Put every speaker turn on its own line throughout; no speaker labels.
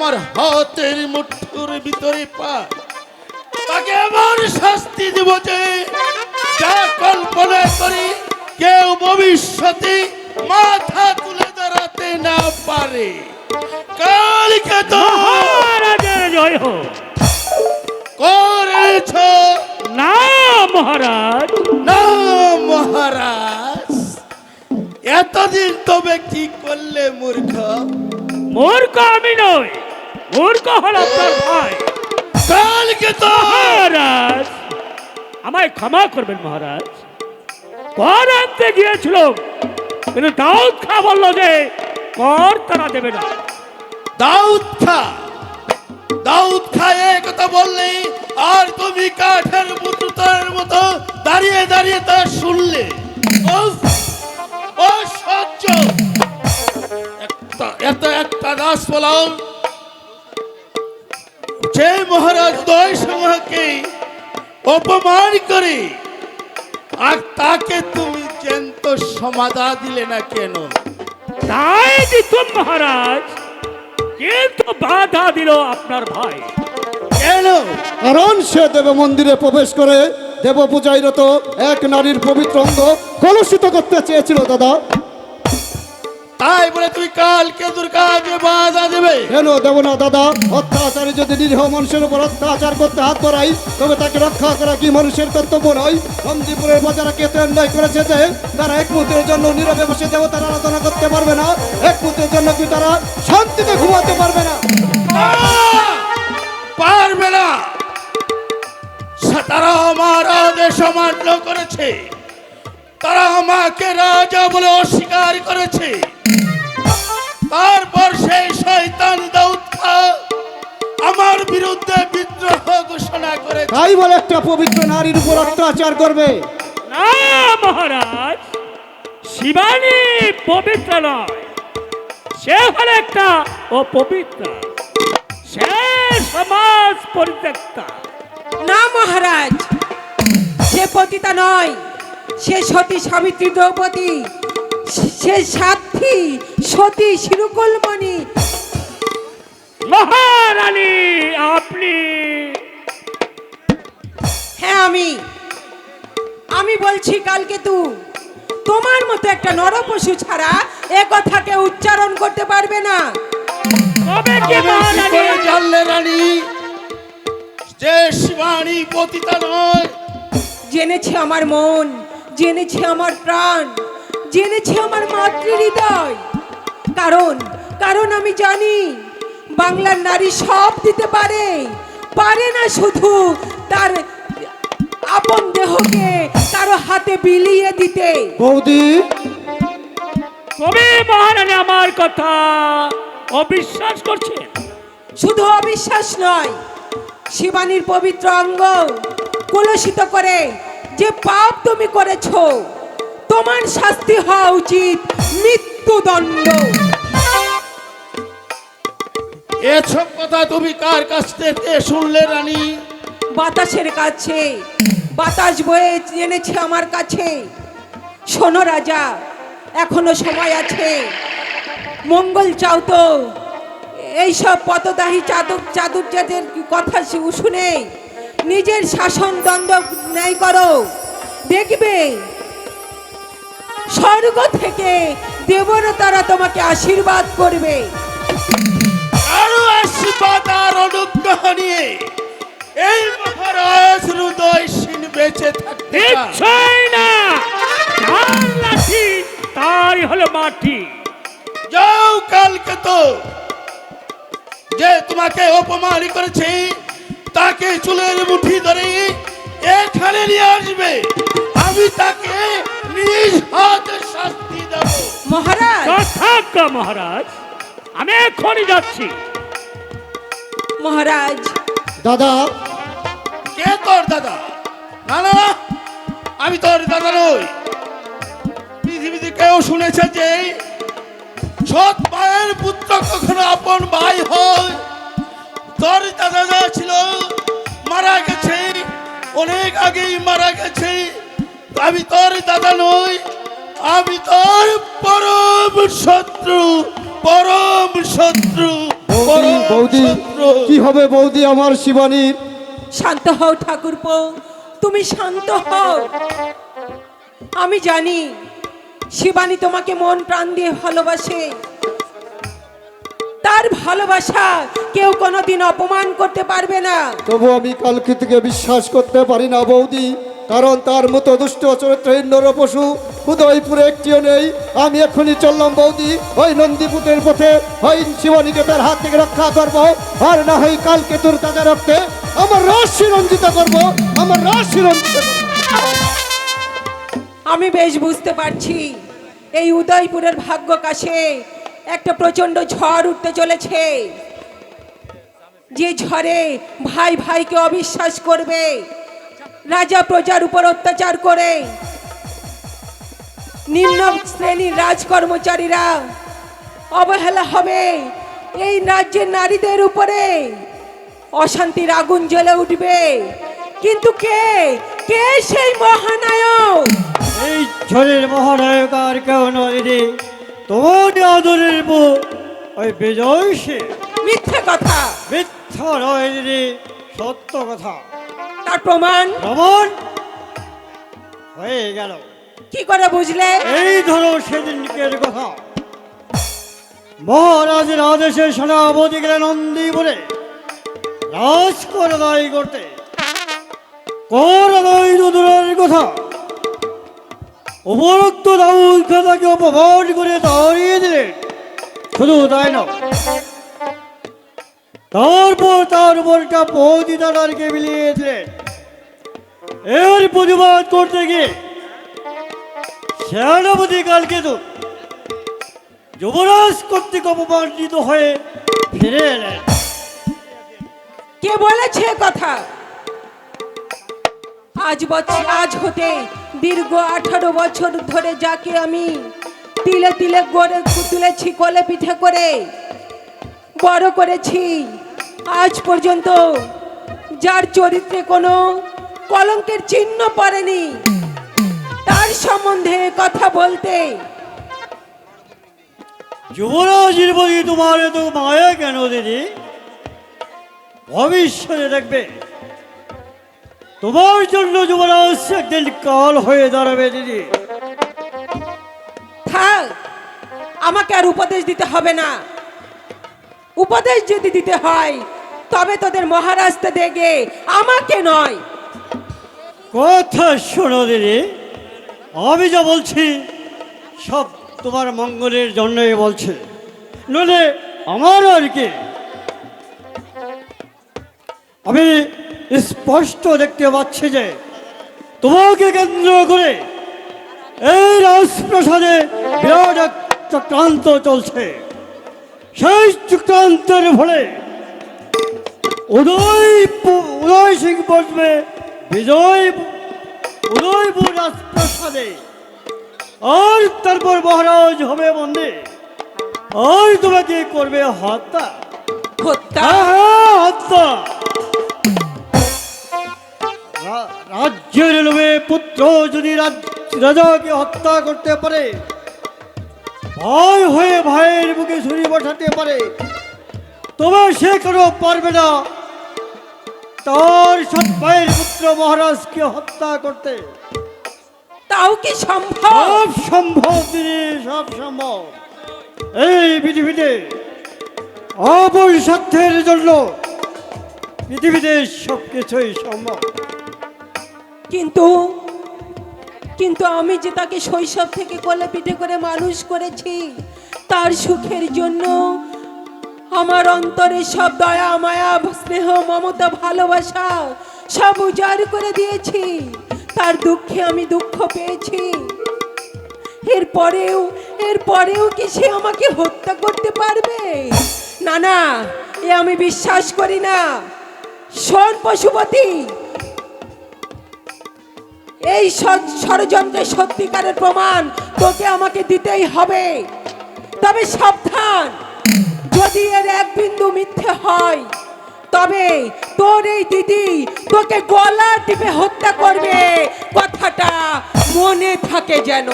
আমার হাতের মুঠোর ভিতরে পা। তাকে এমন শাস্তি দেব যে যা কল্পনা করি কেউ ভবিষ্যতে মাথা তুলে দাঁড়াতে না পারে। কালকে তো
জয় হোক।
করেছ।
না মহারাজ।
না মহারাজ। এতদিন তবে কি করলে মূর্খ?
মূর্খ আমি নই। মূর্খ হল আপনার ভাই।
কালকে তো
মহারাজ আমায় ক্ষমা করবেন মহারাজ। কর আনতে গিয়েছিল কিন্তু দাউদ খা বলল যে কর তারা দেবে না।
দাউদ খা দাউদ খায় এ কথা বললে আর তুমি কাঠের পুতুতার মতো দাঁড়িয়ে দাঁড়িয়ে তা শুনলে! অসহ্য একটা এত একটা দাস বলাও যে মহারাজ দয় সমাকে অপমান করে আর তাকে তুমি জ্যান্ত সমাধা দিলে না কেন?
তাই দিতুম মহারাজ কিন্তু বাধা দিল আপনার ভাই।
কেন?
কারণ সে দেব মন্দিরে প্রবেশ করে দেব পূজাইরত এক নারীর পবিত্র অঙ্গ কলুষিত করতে চেয়েছিল দাদা।
তাই বলে তুমি কালকে দুর্গাকে বাধা দেবে।
কেন দেব না দাদা? অত্যাচারে যদি নিরীহ মানুষের উপর অত্যাচার করতে হাত বাড়াই তবে তাকে রক্ষা করা কি মানুষের কর্তব্য নয়? নন্দীপুরের বাজারা কে অন্যায় করেছে যে তারা এক মুহূর্তের জন্য নীরবে বসে দেবতার আরাধনা করতে পারবে না এক মুহূর্তের জন্য কি তারা শান্তিতে ঘুমাতে পারবে না?
পারবে না! তারা আমার আদেশ অমান্য করেছে। তারা আমাকে রাজা বলে অস্বীকার করেছে। তারপর সেই শয়তান দাউদ খা আমার বিরুদ্ধে বিদ্রোহ ঘোষণা করে
তাই বলে একটা পবিত্র নারীর উপর অত্যাচার করবে।
না মহারাজ শিবানী পবিত্র নয়। সে হল একটা অপবিত্র। সে সমাজ পরিত্যক্তা।
না মহারাজ সে পতিতা নয়। সে সতী সাবিত্রী দ্রৌপদী সে সাথী সতী শিরুকলমণি।
মহারানী আপনি।
হ্যাঁ আমি। আমি বলছি কালকে তু তোমার মতো একটা নরপশু ছাড়া এ কথাকে উচ্চারণ করতে পারবে না।
জানলে রানী? যে শিবানী পতিতা নয়।
জেনেছে আমার মন। জেনেছে আমার প্রাণ জেনেছে আমার মাতৃ হৃদয় কারণ কারণ আমি জানি বাংলার নারী সব দিতে পারে পারে না শুধু তার আপন দেহকে কারও হাতে বিলিয়ে দিতে।
বৌদি।
তবে মহারানী আমার কথা অবিশ্বাস করছেন
শুধু অবিশ্বাস নয় শিবানীর পবিত্র অঙ্গ কলুষিত করে যে পাপ তুমি করেছ তোমার শাস্তি হওয়া উচিত মৃত্যুদণ্ড।
এসব কথা তুমি কার কাছ থেকে শুনলে রানী?
বাতাসের কাছে বাতাস বয়ে জেনেছে আমার কাছে। শোনো রাজা এখনও সময় আছে। মঙ্গল চাও তো। এইসব পতদাহী চাদক চাদুর্যাদের কথা শু- শুনে নিজের শাসন দণ্ড ন্যায় করো। দেখবে স্বর্গ থেকে দেবতারা তোমাকে আশীর্বাদ করবে।
আরও আশীর্বাদ আর অনুগ্রহ নিয়ে এই মহারাজ হৃদয় সিন বেঁচে থাকতে
না। লাঠি তারই হলো মাটি।
যাও কালকে তো যে তোমাকে অপমান করেছে। তাকে চুলের মুঠি ধরে এখানে নিয়ে আসবে। আমি তাকে নিজ হাতে শাস্তি দেব।
মহারাজ!
যথাজ্ঞ মহারাজ আমি এখনই যাচ্ছি।
মহারাজ!
দাদা!
কে তোর দাদা? না না না, আমি তোর দাদা নই। পৃথিবীতে কেউ শুনেছে যে সৎ মায়ের পুত্র কখনো আপন ভাই হয় তোর দাদা যা ছিল মারা গেছে। অনেক আগেই মারা গেছে। আমি তোর দাদা নই
আমি তোর পরম শত্রু পরম শত্রু
বৌদি কি হবে বৌদি আমার শিবানীর
শান্ত হও ঠাকুরপো তুমি শান্ত হও। আমি জানি শিবানী তোমাকে মন প্রাণ দিয়ে ভালোবাসে। তার ভালোবাসা কেউ কোনোদিন অপমান করতে পারবে না
তবু আমি কালকে থেকে বিশ্বাস করতে পারি না বৌদি কারণ তার মতো দুষ্ট চরিত্রহীন নরপশু উদয়পুরে একটিও নেই আমি এখনই চললাম বৌদি ওই নন্দীপুতের পথে ওই শিবানীকে তার হাত থেকে রক্ষা করব আর না হয় কালকে তোর তাজা রক্তে আমার রস রঞ্জিত করব আমার রস রঞ্জিত করব।
আমি বেশ বুঝতে পারছি এই উদয়পুরের ভাগ্য কাশে একটা প্রচণ্ড ঝড় উঠতে চলেছে। যে ঝড়ে ভাই ভাইকে অবিশ্বাস করবে, রাজা প্রজার উপর অত্যাচার করে নিম্ন শ্রেণির রাজকর্মচারীরা অবহেলা হবে। এই রাজ্যের নারীদের উপরে অশান্তির আগুন জ্বলে উঠবে। কিন্তু কে? কে সেই মহানায়ক?
এই ঝড়ের মহানায়ক আর কেউ নয় তোমার আদরের বউ। ওই বিজয় সে।
মিথ্যে কথা।
মিথ্যা নয় দিদি সত্য কথা।
তার প্রমাণ?
ভ্রমণ হয়ে গেল।
কি করে বুঝলে?
এই ধরো সেদিনকের কথা। মহারাজের আদেশে সেনাপতি গেলেন নন্দীপুরে। রাজকর দায়ী করতে। কর দূরের কথা। উপরোক্ত দাউদ খাতাকে অপমান করে দাঁড়িয়ে দিলেন। শুধু তাই না তারপর তার উপরটা পৌদিদারকে মিলিয়েছিলেন এর প্রতিবাদ করতে গিয়ে সেনাপতি কালকে তো যুবরাজ কর্তৃক অপমানিত হয়ে ফিরে এলেন।
কে বলেছে কথা? আজ বছর আজ হতে দীর্ঘ আঠারো বছর ধরে যাকে আমি তিলে তিলে গড়ে তুলেছি, কোলে পিঠে করে বড় করেছি। আজ পর্যন্ত যার চরিত্রে কোনো কলঙ্কের চিহ্ন পড়েনি, তার সম্বন্ধে কথা বলতে।
যুবরাজের প্রতি তোমার এত মায়া কেন দিদি? ভবিষ্যতে দেখবে। তোমার জন্য যুবরাজ একদিন কাল হয়ে দাঁড়াবে দিদি।
থাক আমাকে আর উপদেশ দিতে হবে না। উপদেশ যদি দিতে হয় তবে তোদের মহারাজকে দেখে আমাকে নয়।
কথা শোনো দিদি। আমি যা বলছি সব তোমার মঙ্গলের জন্যই বলছে। নইলে আমার আর কি? আমি স্পষ্ট দেখতে পাচ্ছি যে তোমাকে কেন্দ্র করে এই রাজপ্রাসাদে বিরাট এক চক্রান্ত চলছে। সেই চক্রান্তের ফলে উদয়পুর উদয় সিং বসবে বিজয় উদয়পুর রাজপ্রাসাদে। আর তারপর মহারাজ হবে বন্দে। আর তোমাকে করবে হত্যা।
হত্যা?
হ্যাঁ হ্যাঁ হত্যা। রাজ্যের লোভে পুত্র যদি রাজ- রাজাকে হত্যা করতে পারে ভয় হয়ে ভাইয়ের বুকে ছুরি বসাতে পারে তবে সে কেন পারবে না। তার সৎ ভাইয়ের পুত্র মহারাজকে হত্যা করতে।
তাও কি সম্ভব?
সব সম্ভব দিদি সব সম্ভব। এই পৃথিবীতে স্বার্থের জন্য পৃথিবীতে সব কিছুই সম্ভব।
কিন্তু কিন্তু আমি যে তাকে শৈশব থেকে কোলে পিঠে করে মানুষ করেছি, তার সুখের জন্য আমার অন্তরে সব দয়া, মায়া, স্নেহ, মমতা, ভালোবাসা সব উজাড় করে দিয়েছি। তার দুঃখে আমি দুঃখ পেয়েছি। এরপরেও এরপরেও কি সে আমাকে হত্যা করতে পারবে? না না, এ আমি বিশ্বাস করি না। শোন, পশুপতি এই ষড়- ষড়যন্ত্রের সত্যিকারের প্রমাণ তোকে আমাকে দিতেই হবে। তবে সাবধান, যদি এর এক বিন্দু মিথ্যে হয়, তবে তোর এই দিদি তোকে গলা টিপে হত্যা করবে। কথাটা মনে থাকে যেন।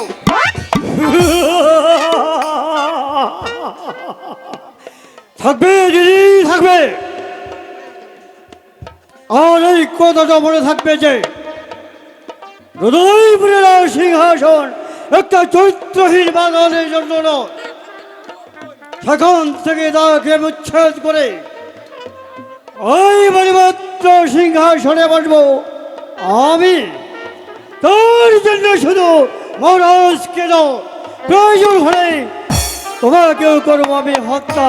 থাকবে, দিদি, থাকবে। আর এই কথাটা মনে থাকবে যে সিংহাসন একটা চরিত্রহীন বাঙালির জন্য নয়। সেখান থেকে তাকে উচ্ছেদ করে ওই বাড়িমাত্র সিংহাসনে বসবো আমি। তোর জন্য শুধু মহারাজকে দাও। প্রয়োজন হলে তোমাকেও করব আমি হত্যা।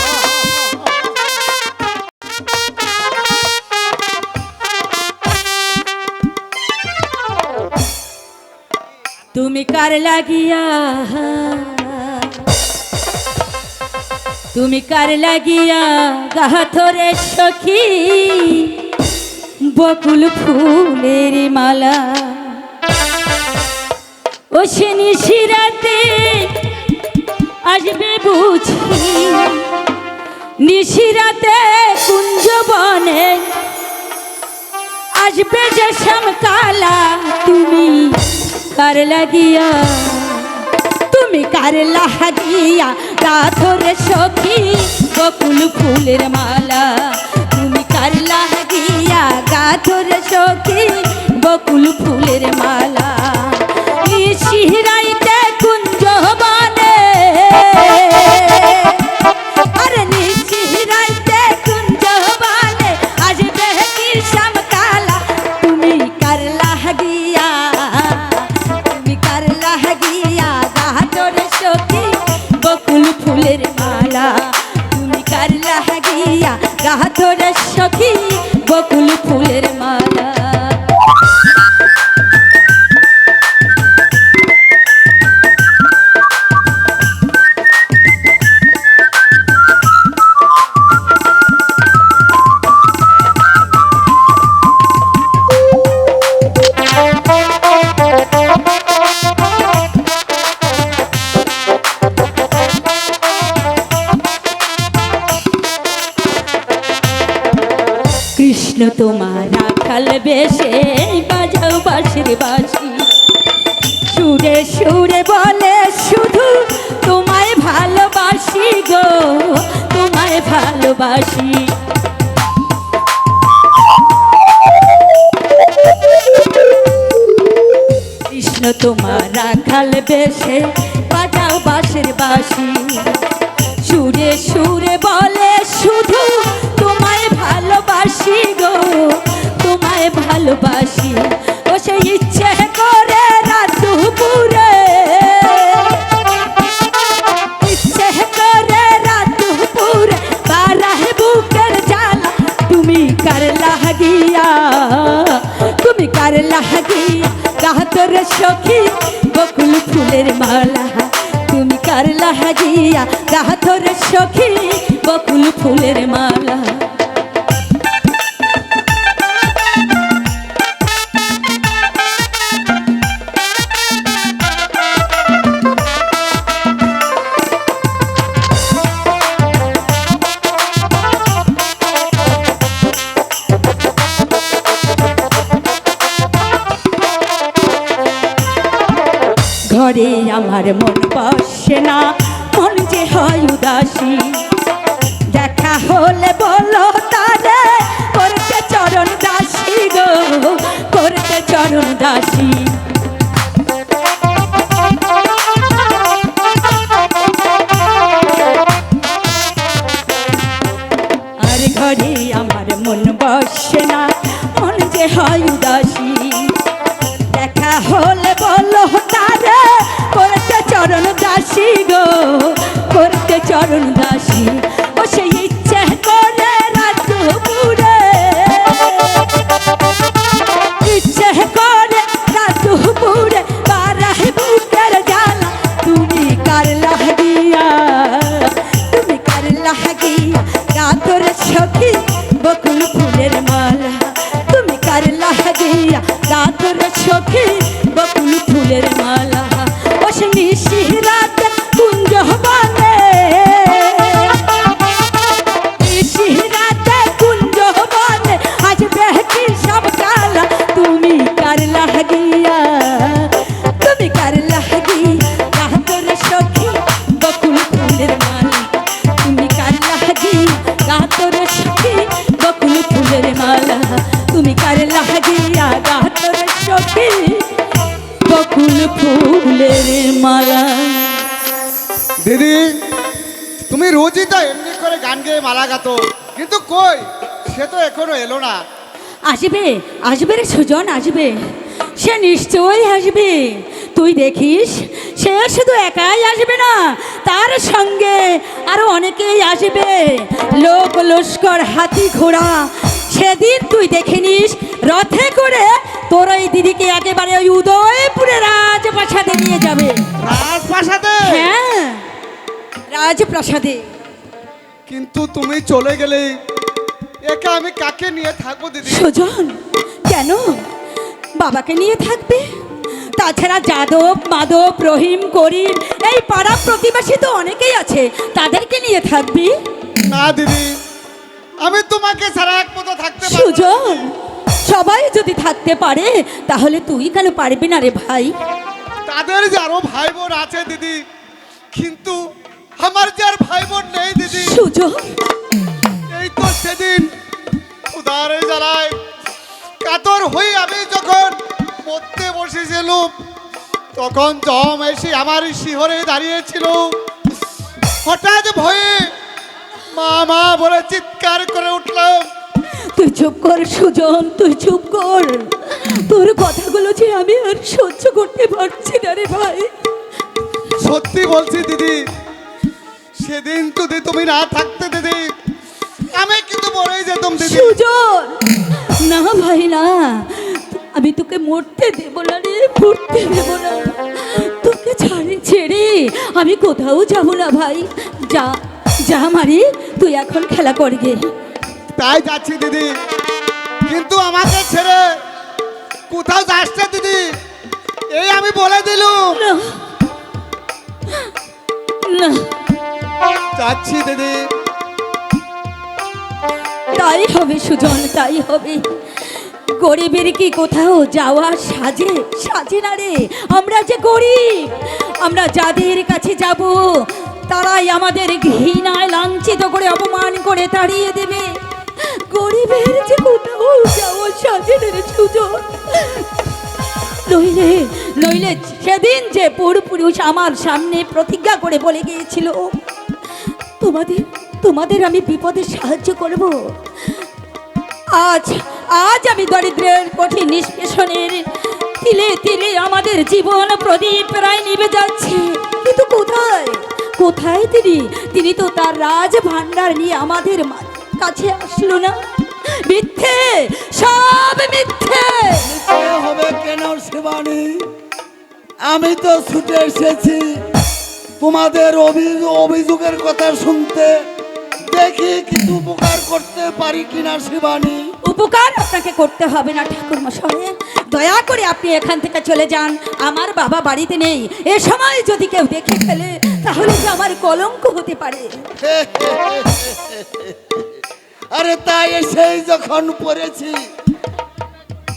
তুমি কার লাগিয়া? তুমি কার লাগিয়া? গাথরে সখী, বকুল ফুলের মালা। ও সে নিশিরাতে আসবে বুঝি। নিশিরাতে কুঞ্জ বনে আসবে যে শ্যামকালা তুমি। কার লাগিয়া? তুমি কার লাগিয়া? রাধরে সখী, বকুল ফুলের মালা। তুমি কার লাগিয়া? গাথরে সখী, বকুল ফুলের মালা। কৃষ্ণ তোমার রাখাল বেশে, বাজাও বাঁশির বাঁশি। সুরে সুরে বলে, শুধু তোমায় ভালোবাসি গো, তোমায় ভালোবাসি। কৃষ্ণ তোমার রাখাল বেশে, বাজাও বাঁশের বাঁশি। লাগিয়া গাহাতরে সখী বকুল ফুলের মালা। দাসী
গেয়ে মালা গাতো কিন্তু কই? সে তো এখনও এলো না।
আসবে আসবে রে সুজন আসবে। সে নিশ্চয়ই আসবে। তুই দেখিস সে শুধু একাই আসবে না তার সঙ্গে আরও অনেকেই আসবে। লোক লস্কর হাতি ঘোড়া সেদিন তুই দেখে নিস রথে করে তোর ওই দিদিকে একেবারে ওই উদয়পুরে রাজপ্রাসাদে নিয়ে যাবে।
রাজপ্রাসাদে?
হ্যাঁ রাজপ্রাসাদে।
কিন্তু তুমি চলে গেলে একা আমি কাকে নিয়ে থাকব দিদি?
সুজন কেন? বাবাকে নিয়ে থাকবে? তাছাড়া যাদব মাধব রহিম করিম এই পাড়া প্রতিবেশী তো অনেকেই আছে। তাদেরকে নিয়ে থাকবি?
না দিদি আমি তোমাকে ছাড়া এক মতো থাকতে পারব না।
সুজন সবাই যদি থাকতে পারে তাহলে তুই কেন পারবি না রে ভাই?
তাদের যে আরও ভাই বোন আছে দিদি কিন্তু আমার যে আর ভাই বোন নেই দিদি।
সুজন
এই তো সেদিন উদারে জ্বালায় কাতর হয়ে আমি যখন পড়তে বসেছিলাম তখন জম এসে আমার শিহরে দাঁড়িয়েছিল। হঠাৎ ভয়ে মা মা বলে চিৎকার করে উঠলাম।
তুই চুপ কর সুজন তুই চুপ কর। তোর কথাগুলো যে আমি আর সহ্য করতে পারছি না রে ভাই।
সত্যি বলছি দিদি সেদিন যদি তুমি না থাকতে দিদি আমি কিন্তু মরেই যেতাম দিদি।
সুজন! না ভাই না। আমি তোকে মরতে দেব না রে মরতে দেব না। তোকে ছাড়ি ছেড়ে আমি কোথাও যাব না ভাই। যা যা মারি তুই এখন খেলা কর গে।
তাই যাচ্ছি দিদি। কিন্তু আমাকে ছেড়ে কোথাও যাস না দিদি। এই আমি বলে দিলুম।
না। না
যাচ্ছি দিদি।
তাই হবে সুজন, তাই হবে। গরিবের কি কোথাও যাওয়া সাজে? সাজে না রে, আমরা যে গরিব, আমরা যাদের কাছে যাব, তারাই আমাদের ঘৃণায় লাঞ্ছিত করে, অপমান করে তাড়িয়ে দেবে। গরিবের যে কোথাও যাওয়া সাজে রে সুজন। নইলে নইলে সেদিন যে পূর্বপুরুষ আমার সামনে প্রতিজ্ঞা করে বলে গিয়েছিল তোমাদের তোমাদের আমি বিপদে সাহায্য করব। আজ আজ আমি দরিদ্রের কঠিন নিষ্পেষণের তিলে তিলে আমাদের জীবন প্রদীপ প্রায় নিভে যাচ্ছে। কিন্তু কোথায়? কোথায় তিনি? তিনি তো তার রাজ ভান্ডার নিয়ে আমাদের কাছে আসলো না। মিথ্যে, সব মিথ্যে
হবে কেন শিবানী? আমি তো ছুটে এসেছি। তোমাদের অভি- অভিযোগের কথা শুনতে দেখি কিছু উপকার করতে পারি কিনা শিবানী।
উপকার আপনাকে করতে হবে না ঠাকুর মশাই দয়া করে আপনি এখান থেকে চলে যান। আমার বাবা বাড়িতে নেই। এ সময় যদি কেউ দেখে ফেলে তাহলে যে আমার কলঙ্ক হতে পারে।
আরে তাই সেই যখন পড়েছি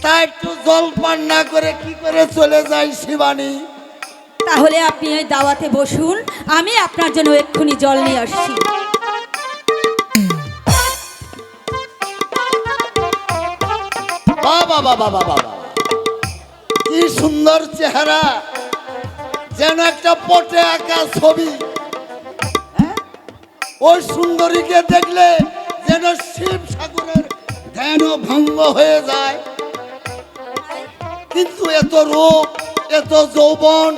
তা একটু জল পান না করে কি করে চলে যাই শিবানী?
তাহলে আপনি ওই দাওয়াতে বসুন, আমি আপনার জন্য এক্ষুনি জল নিয়ে আসছি।
কি সুন্দর চেহারা, যেন একটা পটে আঁকা ছবি। হ্যাঁ? ওই সুন্দরীকে দেখলে যেন শিব ঠাকুরের ধ্যান ভঙ্গ হয়ে যায়। কিন্তু এত রূপ, এত যৌবন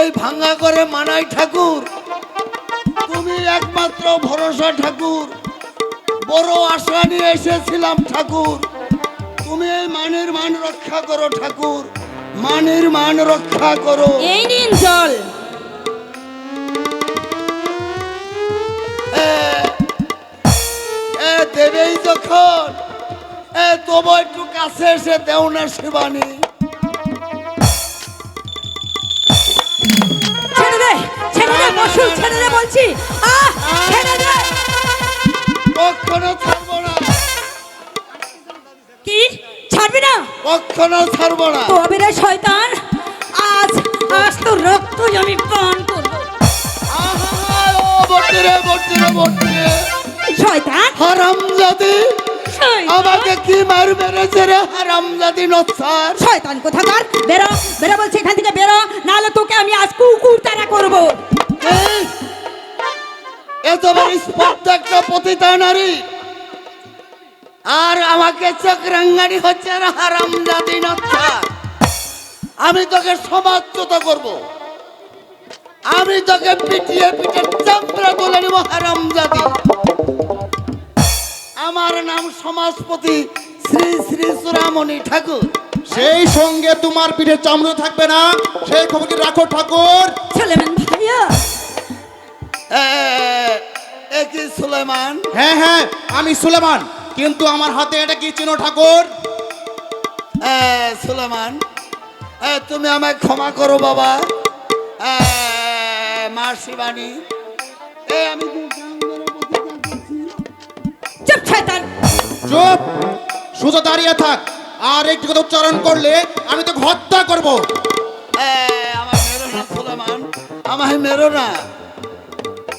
এই ভাঙ্গা করে মানাই ঠাকুর। তুমি একমাত্র ভরসা ঠাকুর। বড় আশা নিয়ে এসেছিলাম ঠাকুর। তুমি এই মানের মান রক্ষা করো ঠাকুর। মানের মান রক্ষা করো।
এই নিন জল।
এ, এ দেবেই যখন এ তবু একটু কাছে এসে দেও না শিবানী।
দে ছেড়ে দে ছেড়ে দে বলছি। আহ ছেড়ে দে।
কখনো ছাড়বো না।
কি? ছাড়বি না?
কখনো ছাড়বো না।
তবে রে শয়তান আজ আজ তো রক্ত আমি পান করব।
আহা, ও বটে রে বটে রে বটে রে।
শয়তান?
হারাম জাতি
শয়তান।
আমাকে কি মার মেরেছে রে হারাম জাতি নচ্ছার
শয়তান কোথাকার? বেরো বেরো বলছি এখান থেকে বেরো নাহলে তোকে আমি আজ কুকুর তারা করব।
এত বড় স্পর্ধা একটা পতিতা নারী। আর আমাকে চক্রাঙ্গানি হচ্ছে আর হারাম জাতি আমি তোকে সমাজচ্যুত করব। আমি তোকে পিটিয়ে পিটিয়ে চামড়া তুলে নিব হারাম জাতি আমার নাম সমাজপতি শ্রী শ্রী চূড়ামণি ঠাকুর।
সেই সঙ্গে তোমার পিঠে চামড়া থাকবে না সেই খবর কি রাখো ঠাকুর।
ছেলেমেন ভাইয়া।
এ, কি সুলেমান?
হ্যাঁ হ্যাঁ আমি সুলেমান কিন্তু আমার হাতে এটা কি চিনো ঠাকুর?
সুলেমান এ, তুমি আমায় ক্ষমা করো বাবা। মা শিবানী এ আমি
শয়তান।
চুপ। সোজা দাঁড়িয়ে থাক। আর একটু কথা উচ্চারণ করলে আমি তোকে হত্যা করব।
এ, আমায় মেরো না সুলেমান। আমায় মেরো না।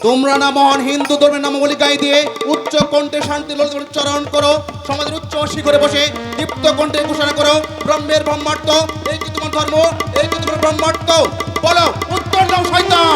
তোমরা না মহান হিন্দু ধর্মের নামাবলী গাই দিয়ে উচ্চ কণ্ঠে শান্তি উচ্চারণ করো সমাজের উচ্চ শিখরে বসে দীপ্ত কণ্ঠে ঘোষণা করো ব্রহ্মের ব্রহ্মার্থ এই কি তোমার ধর্ম এই কি তোমার ব্রহ্মার্থ। বলো উত্তর দাও শয়তান।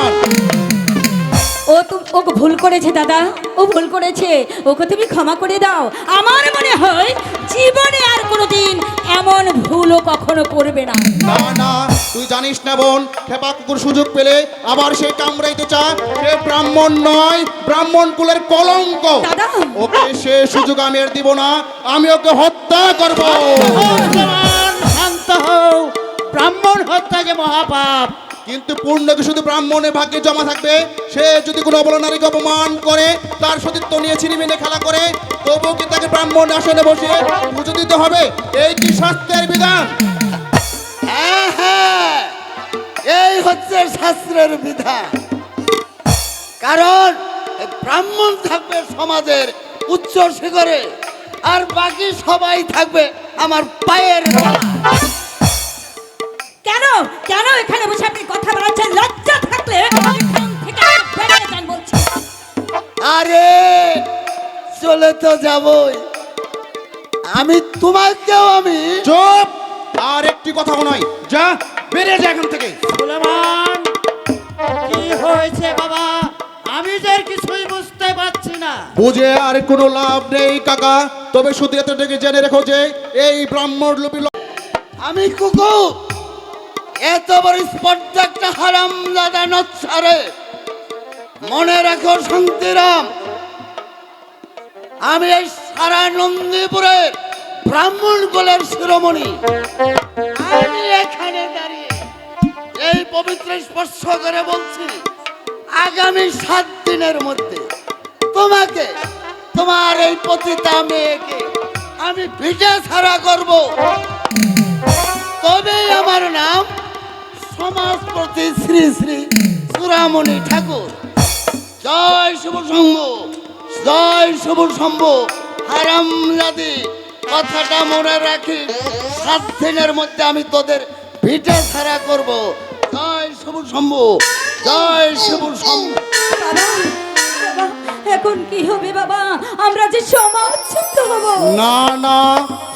ও ভুল করেছে দাদা। ও ভুল করেছে। ওকে তুমি ক্ষমা করে দাও। আমার মনে হয় জীবনে আর কোনোদিন এমন ভুলও কখনো করবে না।
না না তুই জানিস না বোন খেপা কুকুর সুযোগ পেলে আবার সে কামড়াইতে চা সে ব্রাহ্মণ নয় ব্রাহ্মণ কুলের কলঙ্ক।
দাদা।
ওকে সে সুযোগ আমি আর দিব না আমি ওকে হত্যা করব।
শান্ত হও ব্রাহ্মণ হত্যা যে মহাপাপ?
কিন্তু পূর্ণকে শুধু ব্রাহ্মণের ভাগ্যে জমা থাকবে। সে যদি কোনো অবলা নারীকে অপমান করে, তার সতীত্ব নিয়ে ছিনিমিনে খেলা করে, তবুও কি তাকে ব্রাহ্মণ আসনে বসে পুজো দিতে হবে? এই কি শাস্ত্রের বিধান?
হ্যাঁ হ্যাঁ। এই হচ্ছে শাস্ত্রের বিধান। কারণ ব্রাহ্মণ থাকবে সমাজের উচ্চ শিখরে, আর বাকি সবাই থাকবে আমার পায়ের।
কেন? কেন এখানে বসে আপনি কথা বলাচ্ছেন? লজ্জা থাকলে এখান থেকে বেরিয়ে যান বলছি।
আরে চলে তো যাবই। আমি তোমাকেও আমি
চুপ! আর একটি কথাও নয় যা বেরিয়ে যা এখান থেকে।
সুলেমান কি হয়েছে বাবা? আমি যে কিছুই বুঝতে পারছি না।
বুঝে আর কোনো লাভ নেই কাকা। তবে শুধু এত থেকে জেনে রেখো যে এই ব্রাহ্মণ লোপী
আমি কুকুর। এত বড় স্পর্ধা একটা হারাম দাদা নচ্ছারে। মনে রাখো শান্তিরাম, আমি এই সারা নন্দীপুরের ব্রাহ্মণ কুলের শিরোমণি। আমি এখানে দাঁড়িয়ে এই পবিত্র স্পর্শ করে বলছি, আগামী সাত দিনের মধ্যে তোমাকে, তোমার এই পতিতা মেয়েকে আমি ভিজে ছাড়া করব। তবেই আমার নাম সমাজপতি শ্রী শ্রী চূড়ামণি ঠাকুর। জয় শুভ শম্ভ জয় শুভ শম্ভ হারাম জাতি, কথাটা মনে রাখি। সাত দিনের মধ্যে আমি তোদের ভিটে ছাড়া করব। জয় শুভ শম্ভ জয় শুভ শম্ভ
এখন কি হবে বাবা? আমরা যে সমাজচ্যুত হব।
না না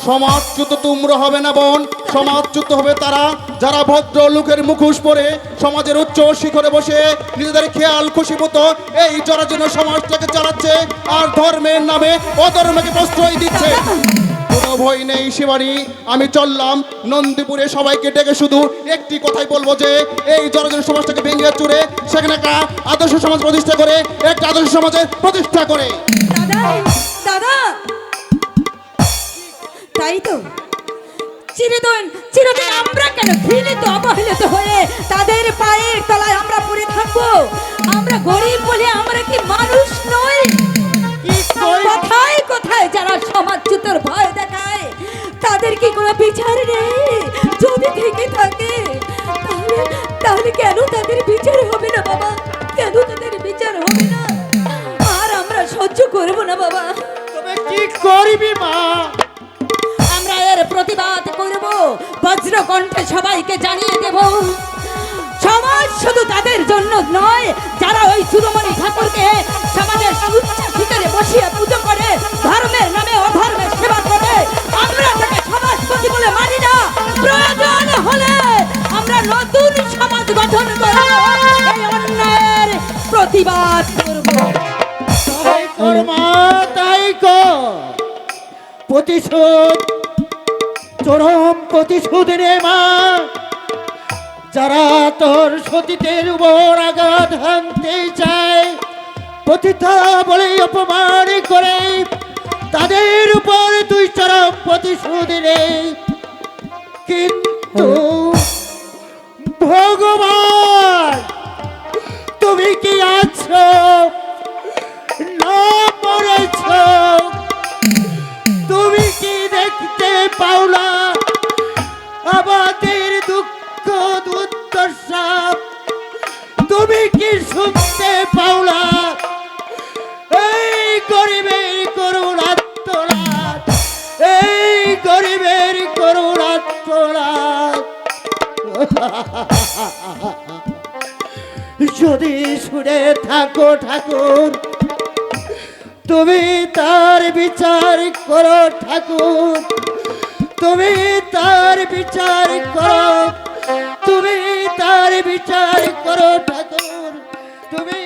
সমাজচ্যুত তোমরা হবে না বোন। সমাজচ্যুত হবে তারা। যারা ভদ্র লোকের মুখোশ পরে সমাজের উচ্চ শিখরে বসে নিজেদের খেয়াল খুশি মতো এই জরাজীর্ণ সমাজটাকে চালাচ্ছে আর ধর্মের নামে অধর্মকে প্রশ্রয় দিচ্ছে। কোনো ভয় নেই শিবানী। আমি চললাম। নন্দীপুরে সবাইকে ডেকে শুধু একটি কথাই বলব যে, এই জরাজীর্ণ সমাজটাকে ভেঙে চুরে সেখানে একটা আদর্শ সমাজ প্রতিষ্ঠা করে, একটা আদর্শ সমাজের প্রতিষ্ঠা করে।
দাদা তাই তো। চিরদিন চিরদিন আমরা কেন ঘৃণিত, অবহেলিত হয়ে তাদের পায়ের তলায় আমরা পড়ে থাকব? আমরা গরিব বলে আমরা কি মানুষ নই? কোথায় কোথায় যারা সমাজচ্যুতর ভয় দেখায় তাদের কি কোনো বিচার নেই? যদি থেকে থাকে তাহলে তাহলে কেন তাদের বিচার হবে না বাবা? কেন তাদের বিচার হবে না? আর আমরা সহ্য করব না বাবা।
তবে কি করবি মা?
আমরা এর প্রতিবাদ করব। বজ্র কণ্ঠে সবাইকে জানিয়ে দেব। সমাজ শুধু তাদের জন্য নয় যারা ওই চুরমণি ঠাকুরকে সমাজের উচ্চের ভিতরে বসিয়ে পুজো করে, ধর্মের নামে অধর্মের সেবা করে, আমরা তাকে সমাজপতি বলে মানি না। প্রয়োজন হলে আমরা নতুন সমাজ গঠন করব। এই অন্যায়ের প্রতিবাদ করব।
তাই প্রতিশোধ, চরম প্রতিশোধ রে মা। যারা তোর সতীতের উপর আঘাত হানতে চায় পতিতা বলে অপমান করে। তাদের উপর তুই চরম প্রতিশোধ রে কিন্তু ভগবান, তুমি কি আছো? যদি সুরে থাকো ঠাকুর, তুমি তার বিচার করো ঠাকুর। তুমি তার বিচার করো, তুমি তার বিচার করো ঠাকুর। তুমি